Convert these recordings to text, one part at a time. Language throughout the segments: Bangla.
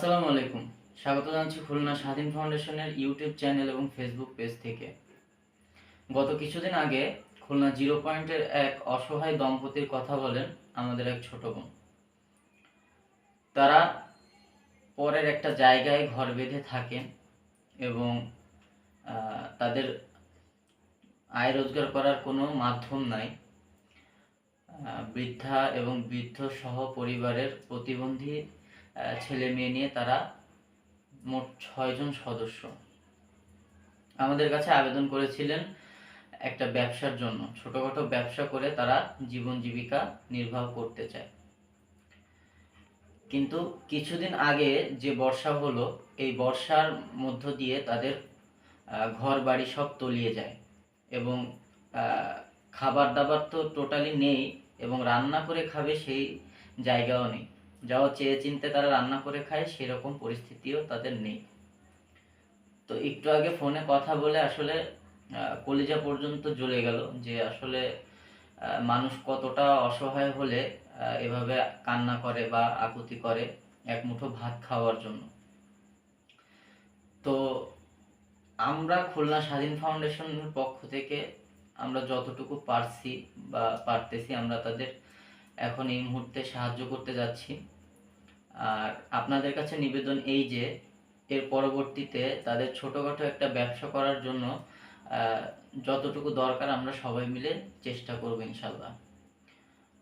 আসসালামু আলাইকুম। স্বাগত জানাচ্ছি খুলনা স্বাধীন ফাউন্ডেশনের ইউটিউব চ্যানেল এবং ফেসবুক পেজ থেকে। গত কিছুদিন আগে খুলনা জিরো পয়েন্টের এক অসহায় দম্পতির কথা বলেন আমাদের এক ছোট বোন। তারা পরের একটা জায়গায় ঘর বেঁধে থাকেন এবং তাদের আয় রোজগার করার কোনো মাধ্যম নাই। বৃদ্ধা এবং বৃদ্ধ সহ পরিবারের প্রতিবন্ধী ছেলে মেয়ে নিয়ে তারা মোট ছয়জন সদস্য। আমাদের কাছে আবেদন করেছিলেন একটা ব্যবসার জন্য। ছোটখাটো ব্যবসা করে তারা জীবন জীবিকা নির্বাহ করতে চায়। কিন্তু কিছুদিন আগে যে বর্ষা হলো, এই বর্ষার মধ্য দিয়ে তাদের ঘর বাড়ি সব তলিয়ে যায় এবং খাবার দাবার তো টোটালি নেই এবং রান্না করে খাবে সেই জায়গাও নেই। যাও চেয়ে চিনতে তারা রান্না করে খায়, সেরকম পরিস্থিতিও তাদের নেই। তো একটু আগে ফোনে কথা বলে আসলে কলিজা পর্যন্ত জ্বলে গেল যে আসলে মানুষ কতটা অসহায় হলে এভাবে কান্না করে বা আকুতি করে এক মুঠো ভাত খাওয়ার জন্য। তো আমরা খুলনা স্বাধীন ফাউন্ডেশনের পক্ষ থেকে আমরা যতটুকু পারছি বা পারতেছি আমরা তাদের এখন এই মুহূর্তে সাহায্য করতে যাচ্ছি। আর আপনাদের কাছে নিবেদন এই যে, এর পরবর্তীতে তাদের ছোটোখাটো একটা ব্যবসা করার জন্য যতটুকু দরকার আমরা সবাই মিলে চেষ্টা করব ইনশাল্লাহ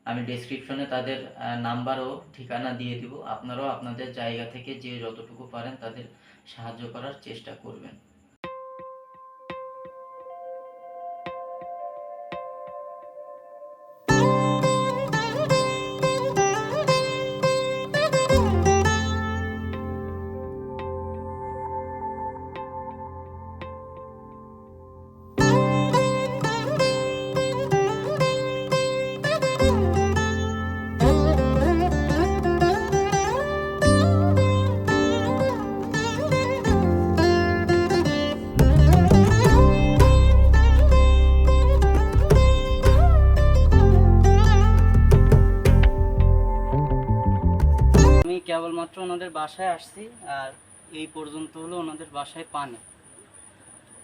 আমি ডেসক্রিপশনে তাদের নাম্বার ও ঠিকানা দিয়ে দিব। আপনারাও আপনাদের জায়গা থেকে যে যতটুকু পারেন তাদের সাহায্য করার চেষ্টা করবেন। কেবলমাত্র ওনাদের বাসায় আসছি আর এই পর্যন্ত হলো ওনাদের বাসায় পানি।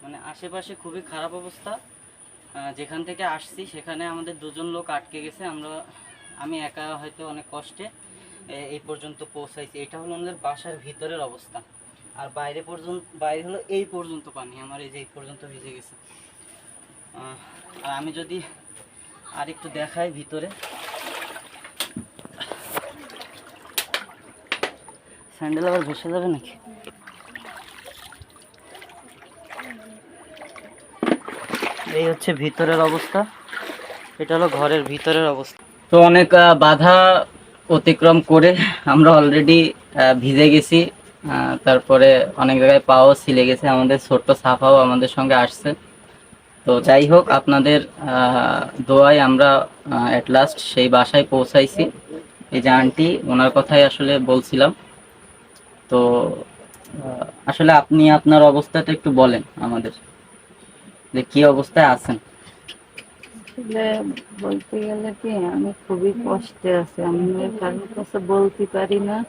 মানে আশেপাশে খুবই খারাপ অবস্থা। যেখান থেকে আসছি সেখানে আমাদের দুজন লোক আটকে গেছে। আমরা, আমি একা হয়তো অনেক কষ্টে এই পর্যন্ত পৌঁছাইছি। এটা হলো আমাদের বাসার ভিতরের অবস্থা। আর বাইরে পর্যন্ত, বাইরে হলো এই পর্যন্ত পানি। আমার এই যে এই পর্যন্ত ভিজে গেছে। আর আমি যদি আর একটু দেখাই ভিতরে। স্যান্ডেল আবার ভেসে যাবে নাকি? এই হচ্ছে ভিতরের অবস্থা। এটা হলো ঘরের ভিতরের অবস্থা। তো অনেক বাধা অতিক্রম করে আমরা অলরেডি ভিজে গেছি। তারপরে অনেক জায়গায় পাও ছিলে গেছে। আমাদের ছোট্ট সাফাও আমাদের সঙ্গে আসছে। তো যাই হোক, আপনাদের দোয়ায় আমরা অ্যাট লাস্ট সেই বাসায় পৌঁছাইছি। এই যে আন্টি, ওনার কথাই আসলে বলছিলাম। তো আসলে আপনি আপনার অবস্থাটা একটু বলেন আমাদের যে কি অবস্থায় আছেন। আসলে বলতে গেলে কি, আমি খুবই কষ্টে আছি। আমি কারোর কাছে বলতে পারি না।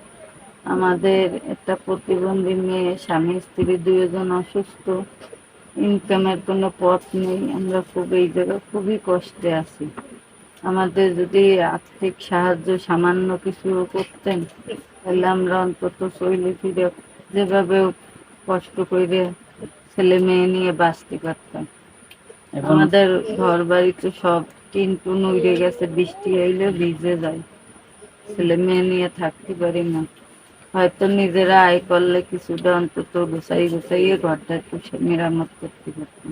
আমাদের একটা প্রতিবন্ধী মেয়ে, স্বামী, স্ত্রী দুজন অসুস্থ। ইনকামের কোনো পথ নেই। আমরা খুব এই জায়গায় খুবই কষ্টে আছি। আমাদের যদি আর্থিক সাহায্য সামান্য কিছু করতেন তাহলে আমরা অন্তত শৈলে ফিরে যেভাবে কষ্ট করে ছেলে মেয়ে নিয়ে বাঁচতে পারতাম। এখন আমাদের ঘর বাড়ি তো সব টুন উড়ে গেছে বৃষ্টি আইলে ভিজে যায়। ছেলে মেয়ে নিয়ে থাকতে পারি না। হয়তো নিজেরা আয় করলে কিছুটা অন্তত গুছাই গুছাইয়ে ঘরটা একটু মেরামত করতে পারতাম।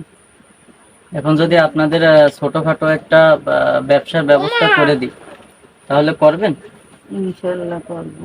এখন যদি আপনাদের ছোটখাটো একটা ব্যবসার ব্যবস্থা করে দিই তাহলে করবেন? ইনশাল্লাহ করব।